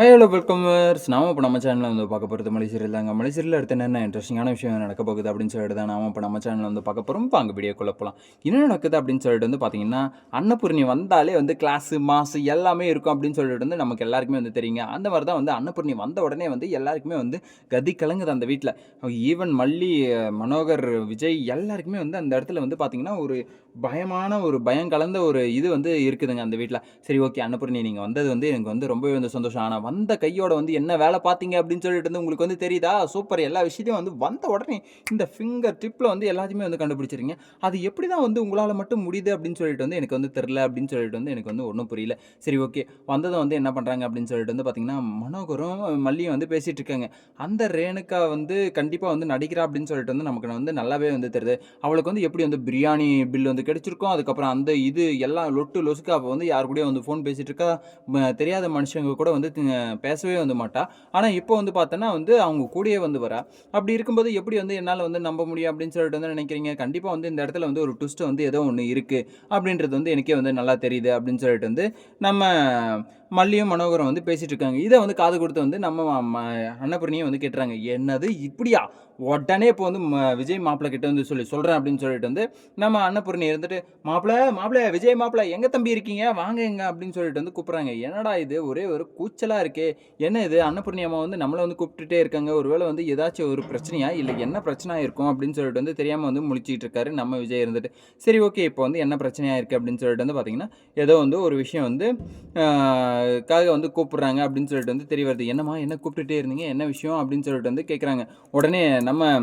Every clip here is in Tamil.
ஹாய் ஹலோ வெல்கமர்ஸ் நாம இப்போ நம்ம சேனலில் வந்து பார்க்க போகிறது மலேசியரில் தாங்க. மலேசியரில் அடுத்து என்னென்ன இன்ட்ரெஸ்டிங்கான விஷயம் நடக்க போகுது அப்படின்னு சொல்லிட்டு தான் நாம இப்போ நம்ம சேனலில் வந்து பார்க்க போகிறோம் இப்போ அங்கே வீடியோக்குள்ளே போகலாம் என்ன நடக்குது அப்படின்னு சொல்லிட்டு வந்து பார்த்தீங்கன்னா அன்னபூர்ணி வந்தாலே வந்து கிளாஸு மாசு எல்லாமே இருக்கும் அப்படின்னு சொல்லிட்டு வந்து நமக்கு எல்லாருக்குமே வந்து தெரியுங்க. அந்த மாதிரி தான் வந்து அன்னபூர்ணி வந்த உடனே வந்து எல்லாருக்குமே வந்து கதி கலங்குது அந்த வீட்டில் ஈவன் மல்லி மனோகர் விஜய் எல்லாருக்குமே வந்து அந்த இடத்துல வந்து பார்த்தீங்கன்னா ஒரு பயமான ஒரு பயம் கலந்த ஒரு இது வந்து இருக்குதுங்க அந்த வீட்டில் சரி ஓகே அன்னபூர்ணி நீங்கள் வந்தது வந்து எனக்கு வந்து ரொம்பவே வந்து சந்தோஷம். ஆனால் வந்த கையோட வந்து என்ன வேலை பார்த்தீங்க அப்படின்னு சொல்லிட்டு வந்து உங்களுக்கு வந்து தெரியுதா? சூப்பர் எல்லா விஷயத்தையும் வந்து வந்த உடனே இந்த ஃபிங்கர் டிப்பில் வந்து எல்லாத்தையுமே வந்து கண்டுபிடிச்சிருங்க. அது எப்படி தான் வந்து உங்களால் மட்டும் முடியுது அப்படின்னு சொல்லிட்டு வந்து எனக்கு வந்து தெரில அப்படின்னு சொல்லிட்டு வந்து எனக்கு வந்து ஒன்றும் புரியல. சரி ஓகே வந்ததை வந்து என்ன பண்ணுறாங்க அப்படின்னு சொல்லிட்டு வந்து பார்த்தீங்கன்னா மனோகரும் மல்லியும் வந்து பேசிகிட்டு இருக்காங்க. அந்த ரேணுக்கா வந்து கண்டிப்பாக வந்து நடிக்கிறா அப்படின்னு சொல்லிட்டு வந்து நமக்கு வந்து நல்லாவே வந்து தெரியுது. அவளுக்கு வந்து எப்படி வந்து பிரியாணி பில் வந்து கிடைச்சிருக்கும் அதுக்கப்புறம் அந்த இது எல்லாம் லொட்டு லொசுக்கு அப்போ வந்து யார் கூடயும் வந்து ஃபோன் பேசிகிட்டு இருக்கா. தெரியாத மனுஷங்க கூட வந்து பேசவே வந்து மாட்டா. ஆனால் இப்போ வந்து பார்த்தோன்னா வந்து அவங்க கூடயே வந்து வரா. அப்படி இருக்கும்போது எப்படி வந்து என்னால் வந்து நம்ப முடியும் அப்படின்னு சொல்லிட்டு வந்து நினைக்கிறீங்க? கண்டிப்பாக வந்து இந்த இடத்துல வந்து ஒரு ட்விஸ்ட் வந்து ஏதோ ஒன்று இருக்குது அப்படின்றது வந்து எனக்கே வந்து நல்லா தெரியுது அப்படின்னு சொல்லிட்டு வந்து நம்ம மல்லியும் மனோகரம் வந்து பேசிட்டு இருக்காங்க. இதை வந்து காது கொடுத்து வந்து நம்ம ம- அன்னபூர்ணியும் வந்து கேட்டுறாங்க. என்னது இப்படியா? உடனே இப்போ வந்து ம- விஜய் மாப்பிள்ள கிட்ட வந்து சொல்லி சொல்கிறேன் அப்படின்னு சொல்லிட்டு வந்து நம்ம அன்னபூர்ணி இருந்துட்டு மாப்பிள்ள மாப்பிள்ளை விஜய் மாப்பிள எங்கே தம்பி இருக்கீங்க? வாங்க எங்க அப்படின்னு சொல்லிட்டு வந்து கூப்பிட்றாங்க. என்னடா இது? ஒரே ஒரு கூச்சலாக இருக்கே. என்ன இது? அன்னபூர்ணி அம்மா வந்து நம்மளை வந்து கூப்பிட்டுட்டே இருக்காங்க. ஒருவேளை வந்து ஏதாச்சும் ஒரு பிரச்சனையா? இல்லை என்ன பிரச்சனை இருக்கும்? அப்படின்னு சொல்லிட்டு வந்து தெரியாமல் வந்து முழிச்சிட்டு இருக்காரு நம்ம விஜய் இருந்துட்டு. சரி ஓகே இப்போ வந்து என்ன பிரச்சனையாக இருக்குது அப்படின்னு சொல்லிட்டு வந்து பார்த்தீங்கன்னா ஏதோ வந்து ஒரு விஷயம் வந்து காக வந்து கூப்பிட்றாங்க அப்படின்னு சொல்லிட்டு வந்து தெரிய வருது. என்னம்மா என்ன கூப்பிட்டுட்டே இருந்தீங்க? என்ன விஷயம்? அப்படின்னு சொல்லிட்டு வந்து கேட்குறாங்க உடனே நம்ம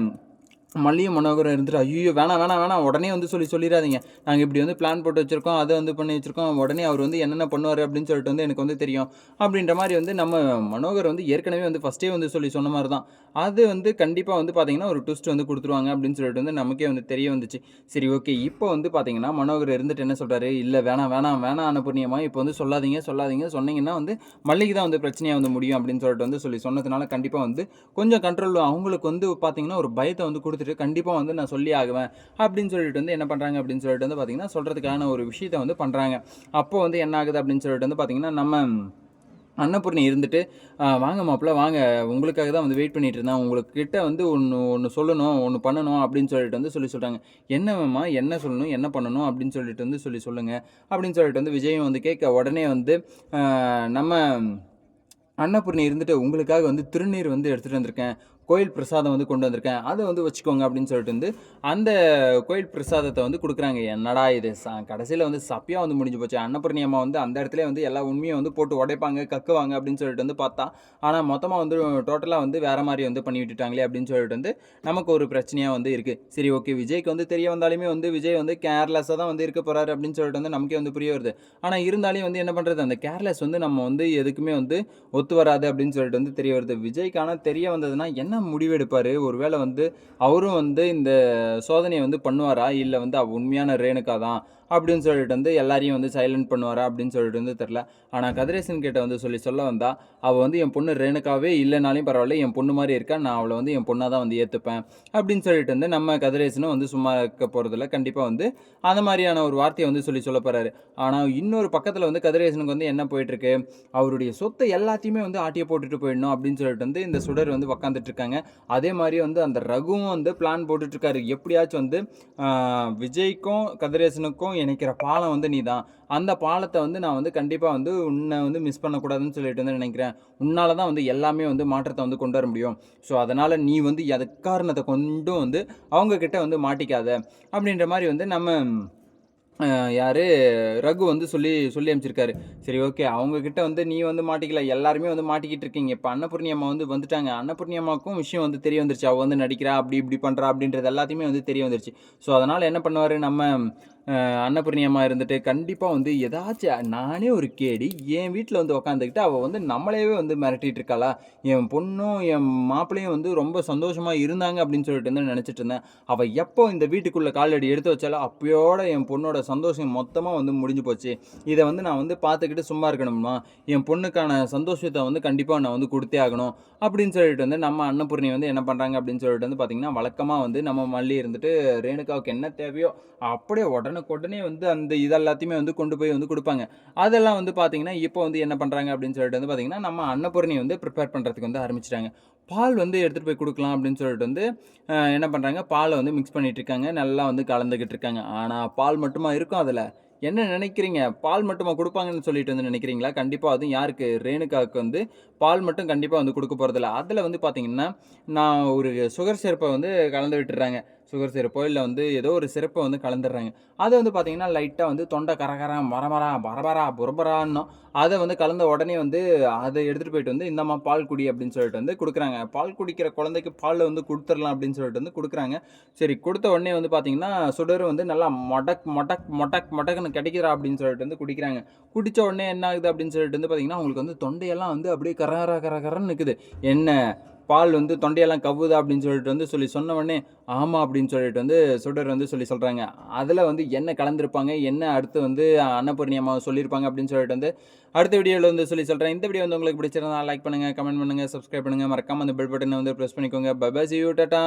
மல்லிகை மனோகரம் இருந்துட்டு ஐயோ வேணாம் வேணாம் வேணாம் உடனே வந்து சொல்லி சொல்லிடாதீங்க நாங்கள் இப்படி வந்து பிளான் போட்டு வச்சுருக்கோம் அதை வந்து பண்ணி வச்சுருக்கோம் உடனே அவர் வந்து என்னென்ன பண்ணுவார் அப்படின்னு சொல்லிட்டு வந்து எனக்கு வந்து தெரியும். அப்படின்ற மாதிரி வந்து நம்ம மனோகர் வந்து ஏற்கனவே வந்து ஃபஸ்ட்டே வந்து சொல்லி சொன்ன மாதிரி தான் அது வந்து கண்டிப்பாக வந்து பார்த்தீங்கன்னா ஒரு ட்விஸ்ட் வந்து கொடுத்துருவாங்க அப்படின்னு சொல்லிட்டு வந்து நமக்கே வந்து தெரிய வந்துச்சு. சரி ஓகே இப்போ வந்து பார்த்தீங்கன்னா மனோகர் இருந்துட்டு என்ன சொல்கிறாரு இல்லை வேணாம் வேணாம் வேணாம் அனுப்புனியம்மா இப்போ வந்து சொல்லாதீங்க சொல்லாதீங்க சொன்னீங்கன்னா வந்து மல்லிகை தான் வந்து பிரச்சனையாக வந்து முடியும் அப்படின்னு சொல்லிட்டு வந்து சொல்லி சொன்னதுனால கண்டிப்பாக வந்து கொஞ்சம் கண்ட்ரோல் அவங்களுக்கு வந்து பார்த்தீங்கன்னா ஒரு பயத்தை வந்து கொடுத்துட்டு கண்டிப்பாக வந்து நான் சொல்லி ஆகுவேன். அப்படின்னு சொல்லிட்டு வந்து என்ன பண்ணுறாங்க அப்படின்னு சொல்லிட்டு வந்து பார்த்திங்கன்னா சொல்கிறதுக்கான ஒரு விஷயத்தை வந்து பண்ணுறாங்க அப்போ வந்து என்ன ஆகுது? அப்படின்னு சொல்லிட்டு வந்து பார்த்திங்கன்னா நம்ம அன்னபூர்ணி இருந்துட்டு வாங்க மாப்பிள்ள வாங்க. உங்களுக்காக தான் வந்து வெயிட் பண்ணிகிட்டு இருந்தேன். உங்கள்கிட்ட வந்து ஒன்று ஒன்று சொல்லணும் ஒன்று பண்ணணும் அப்படின்னு சொல்லிட்டு வந்து சொல்லி சொல்கிறாங்க என்னம்மா என்ன சொல்லணும்? என்ன பண்ணணும்? அப்படின்னு சொல்லிட்டு வந்து சொல்லி சொல்லுங்கள் அப்படின்னு சொல்லிட்டு வந்து விஜயும் வந்து கேட்க உடனே வந்து நம்ம அன்னபூர்ணி இருந்துட்டு உங்களுக்காக வந்து திருநீர் வந்து எடுத்துகிட்டு வந்திருக்கேன். கோயில் பிரசாதம் வந்து கொண்டு வந்திருக்கேன். அதை வந்து வச்சுக்கோங்க அப்படின்னு சொல்லிட்டு வந்து அந்த கோயில் பிரசாதத்தை வந்து கொடுக்குறாங்க. என்னடா இது? சா கடைசியில் வந்து சப்பியாக வந்து முடிஞ்சு போச்சு. அன்னபூர்ணி அம்மா வந்து அந்த இடத்துல வந்து எல்லா உண்மையும் வந்து போட்டு உடைப்பாங்க கக்குவாங்க அப்படின்னு சொல்லிட்டு வந்து பார்த்தா ஆனால் மொத்தமாக வந்து டோட்டலாக வந்து வேற மாதிரி வந்து பண்ணி விட்டுட்டாங்களே அப்படின்னு சொல்லிட்டு வந்து நமக்கு ஒரு பிரச்சனையாக வந்து இருக்குது சரி ஓகே விஜய்க்கு வந்து தெரிய வந்தாலுமே வந்து விஜய் வந்து கேர்லெஸ்ஸாக தான் வந்து இருக்க போகிறாரு அப்படின்னு சொல்லிட்டு வந்து நமக்கே வந்து புரிய வருது. ஆனால் இருந்தாலும் வந்து என்ன பண்ணுறது அந்த கேர்லெஸ் வந்து நம்ம வந்து எதுக்குமே வந்து ஒத்து வராது அப்படின்னு சொல்லிட்டு வந்து தெரிய வருது. விஜய்க்கான தெரிய வந்ததுன்னா என்ன முடிவெடுப்பார் ஒருவேளை வந்து அவரும் வந்து இந்த சோதனையை வந்து பண்ணுவாரா? இல்லை வந்து உண்மையான ரேணுகா தான் அப்படின்னு சொல்லிட்டு வந்து எல்லாரையும் வந்து சைலண்ட் பண்ணுவாரா அப்படின்னு சொல்லிட்டு வந்து தெரில ஆனால் கதிரேசன் கிட்ட வந்து சொல்லி சொல்ல வந்தா அவள் வந்து என் பொண்ணு ரேணுக்காவே இல்லைனாலும் பரவாயில்ல என் பொண்ணு மாதிரி இருக்கா நான் அவளை வந்து என் பொண்ணாக தான் வந்து ஏற்றுப்பேன் அப்படின்னு சொல்லிட்டு வந்து நம்ம கதிரேசனும் வந்து சும்மா இருக்க போகிறதில்ல கண்டிப்பாக வந்து அந்த மாதிரியான ஒரு வார்த்தையை வந்து சொல்லி சொல்ல போகிறாரு ஆனால் இன்னொரு பக்கத்தில் வந்து கதிரேசனுக்கு வந்து என்ன போயிட்டுருக்கு? அவருடைய சொத்தை எல்லாத்தையுமே வந்து ஆட்டிய போட்டுட்டு போயிடணும் அப்படின்னு சொல்லிட்டு வந்து இந்த சுடர் வந்து உக்காந்துட்டு இருக்காங்க. அதே மாதிரி வந்து அந்த ரகுவும் வந்து பிளான் போட்டுட்ருக்காரு எப்படியாச்சும் வந்து விஜய்க்கும் கதிரேசனுக்கும் இணைக்கிற பாலம் வந்து நீ தான் அந்த பாலத்தை வந்து நான் வந்து கண்டிப்பாக வந்து உன்னை வந்து மிஸ் பண்ணக்கூடாதுன்னு சொல்லிட்டு வந்து நினைக்கிறேன். உன்னால தான் வந்து எல்லாமே வந்து மாற்றத்தை வந்து கொண்டு வர முடியும். ஸோ அதனால் நீ வந்து எக்காரணத்தை கொண்டும் வந்து அவங்கக்கிட்ட வந்து மாட்டிக்காத. அப்படின்ற மாதிரி வந்து நம்ம யார் ரகு வந்து சொல்லி சொல்லி அனுப்பிச்சிருக்காரு சரி ஓகே அவங்கக்கிட்ட வந்து நீ வந்து மாட்டிக்கல. எல்லாருமே வந்து மாட்டிக்கிட்டு இருக்கீங்க. இப்போ அன்னபூர்ணி அம்மா வந்து வந்துட்டாங்க. அன்னபூர்ணி அம்மாவுக்கும் விஷயம் வந்து தெரிய வந்துருச்சு. அவள் வந்து நடிக்கிறா அப்படி இப்படி பண்ணுறா அப்படின்றது எல்லாத்தையுமே வந்து தெரிய வந்துருச்சு. ஸோ அதனால் என்ன பண்ணுவார்? நம்ம அன்னபூர்ணியம்மா இருந்துட்டு கண்டிப்பாக வந்து ஏதாச்சும் நானே ஒரு கேடி என் வீட்டில் வந்து உக்காந்துக்கிட்டு அவள் வந்து நம்மளையவே வந்து மிரட்டிகிட்டு இருக்காளா? என் பொண்ணும் என் மாப்பிள்ளையும் வந்து ரொம்ப சந்தோஷமாக இருந்தாங்க அப்படின்னு சொல்லிட்டு வந்து நினச்சிட்டு இருந்தேன். அவள் எப்போ இந்த வீட்டுக்குள்ளே காலடி எடுத்து வச்சாலோ அப்போயோட என் பொண்ணோட சந்தோஷம் மொத்தமாக வந்து முடிஞ்சு போச்சு. இதை வந்து நான் வந்து பார்த்துக்கிட்டு சும்மா இருக்கணுமா என் பொண்ணுக்கான சந்தோஷத்தை வந்து கண்டிப்பாக நான் வந்து கொடுத்தே ஆகணும். அப்படின்னு சொல்லிட்டு வந்து நம்ம அன்னபூர்ணி வந்து என்ன பண்ணுறாங்க அப்படின்னு சொல்லிட்டு வந்து பார்த்திங்கன்னா வழக்கமாக வந்து நம்ம மல்லி இருந்துட்டு ரேணுகாவுக்கு என்ன தேவையோ அப்படியே உடனே உடனே வந்து அந்த இதெல்லாத்தையுமே வந்து கொண்டு போய் வந்து கொடுப்பாங்க அதெல்லாம் வந்து பார்த்தீங்கன்னா, இப்போ வந்து என்ன பண்ணுறாங்க அப்படின்னு சொல்லிட்டு வந்து பார்த்தீங்கன்னா, நம்ம அன்னபூரணி வந்து ப்ரிப்பேர் பண்ணுறதுக்கு வந்து ஆரம்பிச்சிட்டாங்க பால் வந்து எடுத்துகிட்டு போய் கொடுக்கலாம் அப்படின்னு சொல்லிட்டு வந்து என்ன பண்ணுறாங்க பாலை வந்து மிக்ஸ் பண்ணிகிட்டு இருக்காங்க. நல்லா வந்து கலந்துக்கிட்டு இருக்காங்க. ஆனால் பால் மட்டுமா இருக்கும் அதில் என்ன நினைக்கிறீங்க? பால் மட்டுமா கொடுப்பாங்கன்னு சொல்லிட்டு வந்து நினைக்கிறீங்களா? கண்டிப்பாக அதுவும் யாருக்கு? ரேணுகாவுக்கு வந்து பால் மட்டும் கண்டிப்பாக வந்து கொடுக்க போகிறதில்ல அதில் வந்து பார்த்தீங்கன்னா, நான் ஒரு சுகர் சேர்ப்பை வந்து கலந்து விட்டுறாங்க சுகர் சிறப்போ இல்லை வந்து ஏதோ ஒரு சிறப்பை வந்து கலந்துடுறாங்க அதை வந்து பார்த்தீங்கன்னா, லைட்டாக வந்து தொண்டை கரகர, மரமரா, பரபரா, புரபரான்னும். அதை வந்து கலந்த உடனே வந்து அதை எடுத்துகிட்டு போயிட்டு வந்து, இந்தம்மா பால் குடி" அப்படின்னு சொல்லிட்டு வந்து கொடுக்குறாங்க பால் குடிக்கிற குழந்தைக்கு பாலில் வந்து கொடுத்துடலாம் அப்படின்னு சொல்லிட்டு வந்து கொடுக்குறாங்க சரி கொடுத்த உடனே வந்து பார்த்திங்கன்னா சுடர் வந்து நல்லா மொடக், மொடக், மொடக், மொடக்குன்னு கிடைக்கிறா அப்படின்னு சொல்லிட்டு வந்து குடிக்கிறாங்க. குடித்த உடனே என்ன ஆகுது அப்படின்னு சொல்லிட்டு வந்து பார்த்திங்கன்னா அவங்களுக்கு வந்து தொண்டையெல்லாம் வந்து அப்படியே கரகர கரகரன்னு நிற்குது என்ன பால் வந்து தொண்டையெல்லாம் கவ்வுதா அப்படின்னு சொல்லிட்டு வந்து சொல்லி சொன்ன உடனே, ஆமா அப்படின்னு சொல்லிட்டு வந்து சுடர் வந்து சொல்லி சொல்கிறாங்க அதில் வந்து என்ன கலந்துருப்பாங்க என்ன அடுத்து வந்து அன்னபூர்ணி அம்மா சொல்லியிருப்பாங்க அப்படின்னு சொல்லிட்டு வந்து அடுத்த வீடியோவில் வந்து சொல்லி சொல்கிறேன் இந்த வீடியோ வந்து உங்களுக்கு பிடிச்சிருந்தா லைக் பண்ணுங்கள் கமெண்ட் பண்ணுங்கள் சப்ஸ்கிரைப் பண்ணுங்கள் மறக்காமல் அந்த பெல் பட்டனை வந்து ப்ரெஸ் பண்ணிக்கோங்க. Bye bye see you. Tata.